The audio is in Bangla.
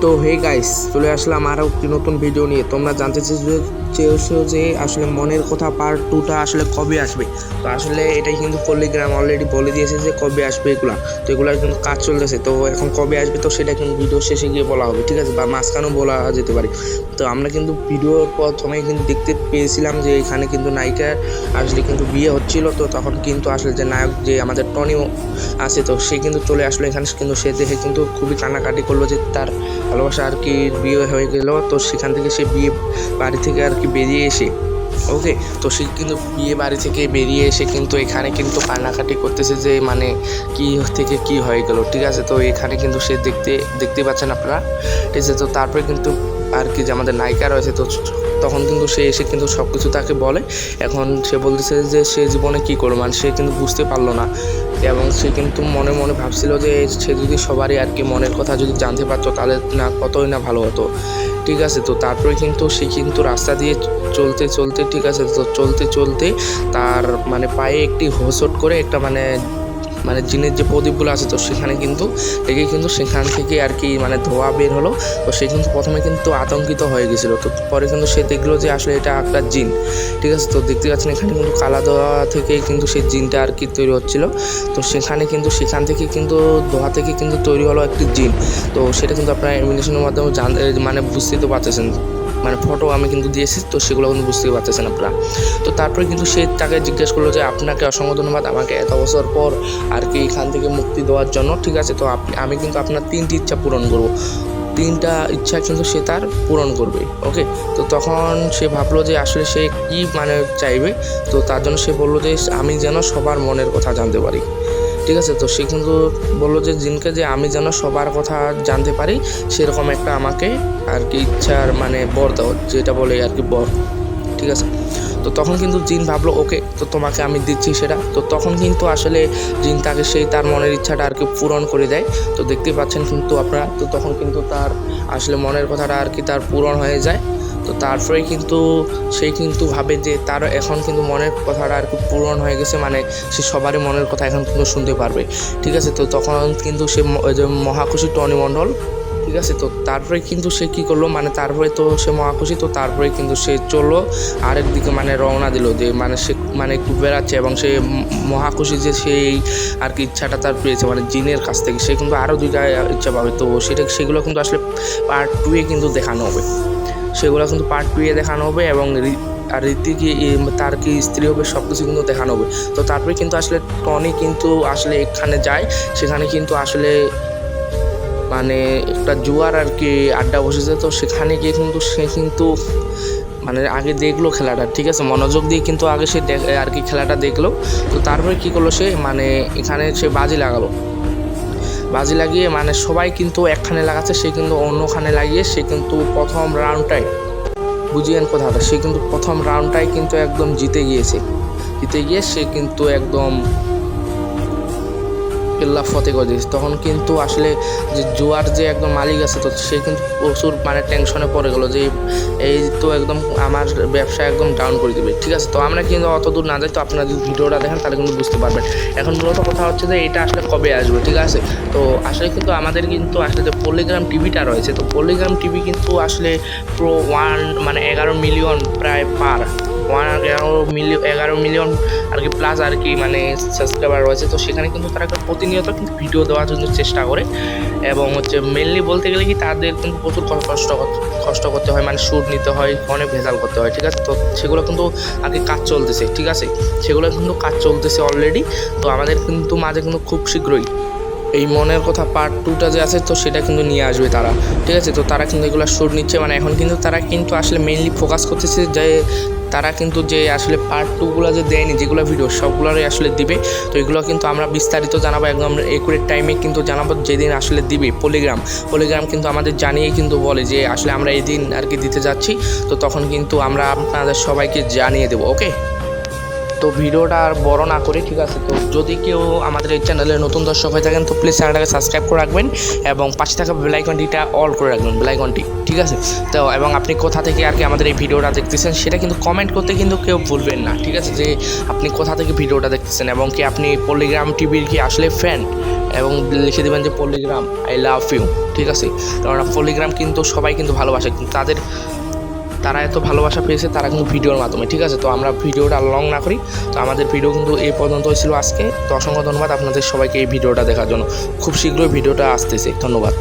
তো হে গাইস চলে আসলাম আরও একটি নতুন ভিডিও নিয়ে। তোমরা জানতে চেয়ে- চেয়েছো যে আসলে মনের কথা পার্ট টুটা আসলে কবে আসবে। তো আসলে এটাই কিন্তু পল্লিগ্রাম অলরেডি বলে দিয়েছে যে কবে আসবে এগুলা। তো এগুলার কিন্তু কাজ চলতেছে। তো এখন কবে আসবে তো সেটা কিন্তু ভিডিও শেষে গিয়ে বলা হবে, ঠিক আছে? বা মাঝখানেও বলা যেতে পারে। তো আমরা কিন্তু ভিডিওর প্রথমে কিন্তু দেখতে পেয়েছিলাম যে এখানে কিন্তু নায়িকার আসলে কিন্তু বিয়ে হচ্ছিল। তো তখন কিন্তু আসলে যে নায়ক যে আমাদের টনিও আছে, তো সে কিন্তু চলে আসলো এখানে। কিন্তু সে দেখে কিন্তু খুবই কান্নাকাটি করল যে তার ভালোবাসা আর কি বিয়ে হয়ে গেল। তো সেখান থেকে সে বিয়ে বাড়ি থেকে আর কি বেরিয়ে এসে ওকে তো সে কিন্তু বিয়ে বাড়ি থেকে বেরিয়ে এসে কিন্তু এখানে কিন্তু কান্নাকাটি করতেছে যে মানে কি থেকে কি হয়ে গেল, ঠিক আছে? তো এখানে কিন্তু সে দেখতে দেখতে পাচ্ছেন আপনারা, ঠিক আছে? তো তারপরে কিন্তু আর কি যে আমাদের নায়িকা রয়েছে, তো তখন কিন্তু সে এসে কিন্তু সব কিছু তাকে বলে। এখন সে বলতেছে যে সে জীবনে কী করবে? মানে সে কিন্তু বুঝতে পারল না। এবং সে কিন্তু মনে মনে ভাবছিল যে সে যদি সবারই আর কি মনের কথা যদি জানতে পারতো, তাহলে না, কতই না ভালো হতো। ঠিক আছে, তো তারপরে কিন্তু সে কিন্তু রাস্তা দিয়ে চলতে চলতে, ঠিক আছে, তো চলতে চলতে তার মানে পায়ে একটি হোঁচট করে একটা মানে মানে জিনের যে প্রদীপগুলো আছে, তো সেখানে কিন্তু লেগে কিন্তু সেখান থেকে আর কি মানে ধোয়া বের হলো। তো সে কিন্তু প্রথমে কিন্তু আতঙ্কিত হয়ে গেছিল। তো পরে কিন্তু সে দেখল যে আসলে এটা একটা জিন। ঠিক আছে? তো দেখতে পাচ্ছেন এখানে কিন্তু কালা ধোয়া থেকে কিন্তু সেই জিনটা আর কি তৈরি হচ্ছিল। তো সেখানে কিন্তু সেখান থেকে কিন্তু ধোয়া থেকে কিন্তু তৈরি হলো একটি জিন। তো সেটা কিন্তু আপনারা এমিনেশনের মাধ্যমে জান মানে বুঝতেই তো পারতেছেন। মানে ফটো আমি কিন্তু দিয়েছি, তো সেগুলো কিন্তু বুঝতেই পারতেছেন আপনারা। তো তারপরে কিন্তু সে তাকে জিজ্ঞেস করল যে, আপনাকে অসংখ্য ধন্যবাদ, আমাকে এত বছর পর আর কি এখান থেকে মুক্তি দেওয়ার জন্য, ঠিক আছে? তো আপনি, আমি কিন্তু আপনার তিনটি ইচ্ছা পূরণ করব। তিনটা ইচ্ছা কিন্তু সে তার পূরণ করবে ওকে তো তখন সে ভাবলো যে, আসলে সে কি মানে চাইবে? তো তার জন্য সে বলল যে, আমি যেন সবার মনের কথা জানতে পারি। ঠিক আছে? তো সে কিন্তু বলল যে, জিনকে যে আমি যেন সবার কথা জানতে পারি, সেরকম একটা আমাকে আর কি ইচ্ছার মানে বর দাও, যেটা বলে আর কি বর, ঠিক আছে? তো তখন কিন্তু জিন ভাবলো, ওকে, তো তোমাকে আমি দিচ্ছি সেটা। তো তখন কিন্তু আসলে জিন তাকে সেই তার মনের ইচ্ছাটা আর কি পূরণ করে দেয়। তো দেখতে পাচ্ছেন কিন্তু আপনারা, তো তখন কিন্তু তার আসলে মনের কথাটা আর কি তার পূরণ হয়ে যায়। তো তারপরে কিন্তু সে কিন্তু ভাবে যে তার এখন কিন্তু মনের কথাটা আর কি পূরণ হয়ে গেছে মানে সে সবারই মনের কথা এখন কিন্তু শুনতে পারবে। ঠিক আছে? তো তখন কিন্তু সে ম- যে মহাখুশি টনি মণ্ডল, ঠিক আছে? তো তারপরে কিন্তু সে কী করল? মানে তারপরে তো সে মহাখুশি, তো তারপরে কিন্তু সে চলল আরেক দিকে মানে রওনা দিল যে মানে সে মানে একটু বেড়াচ্ছে এবং সে মহাখুশি যে সেই আর কি ইচ্ছাটা তার পেয়েছে মানে জিনের কাছ থেকে। সে কিন্তু আরও দুইটা ইচ্ছা পাবে। তো সেটা, সেগুলো কিন্তু আসলে পার্ট টুয়ে কিন্তু দেখানো হবে। সেগুলো কিন্তু পার্ট টুয়ে দেখানো হবে এবং আর রীতি কি তার কি স্ত্রী হবে সব কিছু কিন্তু দেখানো হবে। তো তারপরে কিন্তু আসলে টনি কিন্তু আসলে এখানে যায়, সেখানে কিন্তু আসলে মানে একটা জুয়ার আর কি আড্ডা বসেছে। তো সেখানে গিয়ে কিন্তু সে কিন্তু মানে আগে দেখল খেলাটা, ঠিক আছে? মনোযোগ দিয়ে কিন্তু আগে সে আর কি খেলাটা দেখল। তো তারপরে কি করল সে? মানে এখানে সে বাজি লাগালো। বাজি লাগিয়ে মানে সবাই কিন্তু একখানে লাগাচ্ছে, সে কিন্তু অন্যখানে লাগিয়ে, সে কিন্তু প্রথম রাউন্ডটাই বুঝিয়েন কথাটা সে কিন্তু প্রথম রাউন্ডটাই কিন্তু একদম জিতে গিয়েছে। জিতে গিয়ে সে কিন্তু একদম কেল্লা ফতে করে দিয়েছে। তখন কিন্তু আসলে যে জুয়ার যে একদম মালিক আছে, তো সে কিন্তু প্রচুর মানে টেনশনে পড়ে গেলো যে এই তো একদম আমার ব্যবসা একদম ডাউন করে দিবে। ঠিক আছে, তো আমরা কিন্তু অত দূর না যাই, তো আপনারা যদি ভিডিওটা দেখেন, তাহলে কিন্তু বুঝতে পারবেন। এখন মূলত কথা হচ্ছে যে এটা আসলে কবে আসবে, ঠিক আছে? তো আসলে কিন্তু আমাদের কিন্তু আসলে যে পল্লিগ্রাম টিভিটা রয়েছে, তো পল্লিগ্রাম টিভি কিন্তু আসলে প্রো ওয়ান মানে এগারো মিলিয়ন প্রায় পার ওয়ান এগারো মিলিয়ন এগারো মিলিয়ন আর কি প্লাস আর কি মানে সাবস্ক্রাইবার রয়েছে। তো সেখানে কিন্তু তারা প্রতিনিয়ত কিন্তু ভিডিও দেওয়ার জন্য চেষ্টা করে এবং হচ্ছে মেনলি বলতে গেলে কি তাদের কিন্তু প্রচুর কষ্ট কষ্ট করতে হয়। মানে শ্যুট নিতে হয়, অনেক ভেজাল করতে হয়, ঠিক আছে? তো সেগুলো কিন্তু আগে কাজ চলতেছে, ঠিক আছে? সেগুলো কিন্তু কাজ চলতেছে অলরেডি তো আমাদের কিন্তু মাঝে কিন্তু খুব শীঘ্রই এই মনের কথা পার্ট টুটা যে আছে, তো সেটা কিন্তু নিয়ে আসবে তারা, ঠিক আছে? তো তারা কিন্তু এগুলো শ্যুট নিচ্ছে। মানে এখন কিন্তু তারা কিন্তু আসলে মেইনলি ফোকাস করতেছে যে তারা কিন্তু যে আসলে পার্ট টুগুলো যে দেয়নি, যেগুলো ভিডিও সবগুলোরই আসলে দিবে। তো এগুলো কিন্তু আমরা বিস্তারিত জানাব একদম একুরেট টাইমে কিন্তু জানাব যেদিন আসলে দিবে পলিগ্রাম পলিগ্রাম কিন্তু আমাদের জানিয়ে কিন্তু বলে যে আসলে আমরা এই দিন আর কি দিতে যাচ্ছি। তো তখন কিন্তু আমরা আপনাদের সবাইকে জানিয়ে দেবো ওকে তো ভিডিওটা আর বড় না করে, ঠিক আছে? তো যদি কেউ আমাদের এই চ্যানেলে নতুন দর্শক হয়ে থাকেন, তো প্লিজ চ্যানেলটাকে সাবস্ক্রাইব করে রাখবেন এবং পাশে থাকা বেলাইকনটিটা অল করে রাখবেন বেলাইকনটি ঠিক আছে? তো এবং আপনি কোথা থেকে আর কি আমাদের এই ভিডিওটা দেখতেছেন, সেটা কিন্তু কমেন্ট করতে কিন্তু কেউ ভুলবেন না, ঠিক আছে? যে আপনি কোথা থেকে ভিডিওটা দেখতেছেন এবং কি আপনি পল্লিগ্রাম টিভির কি আসলে ফ্যান এবং লিখে দেবেন যে পল্লিগ্রাম আই লাভ ইউ ঠিক আছে? কারণ পল্লিগ্রাম কিন্তু সবাই কিন্তু ভালোবাসে, কিন্তু তাদের তারা এত ভালোবাসা পেয়েছে, তারা কিন্তু ভিডিওর মাধ্যমে, ঠিক আছে? তো আমরা ভিডিওটা লং না করি। তো আমাদের ভিডিও কিন্তু এই পর্যন্ত হয়েছিল আজকে। তো অসংখ্য ধন্যবাদ আপনাদের সবাইকে এই ভিডিওটা দেখার জন্য। খুব শীঘ্রই ভিডিওটা আসতেছে। ধন্যবাদ।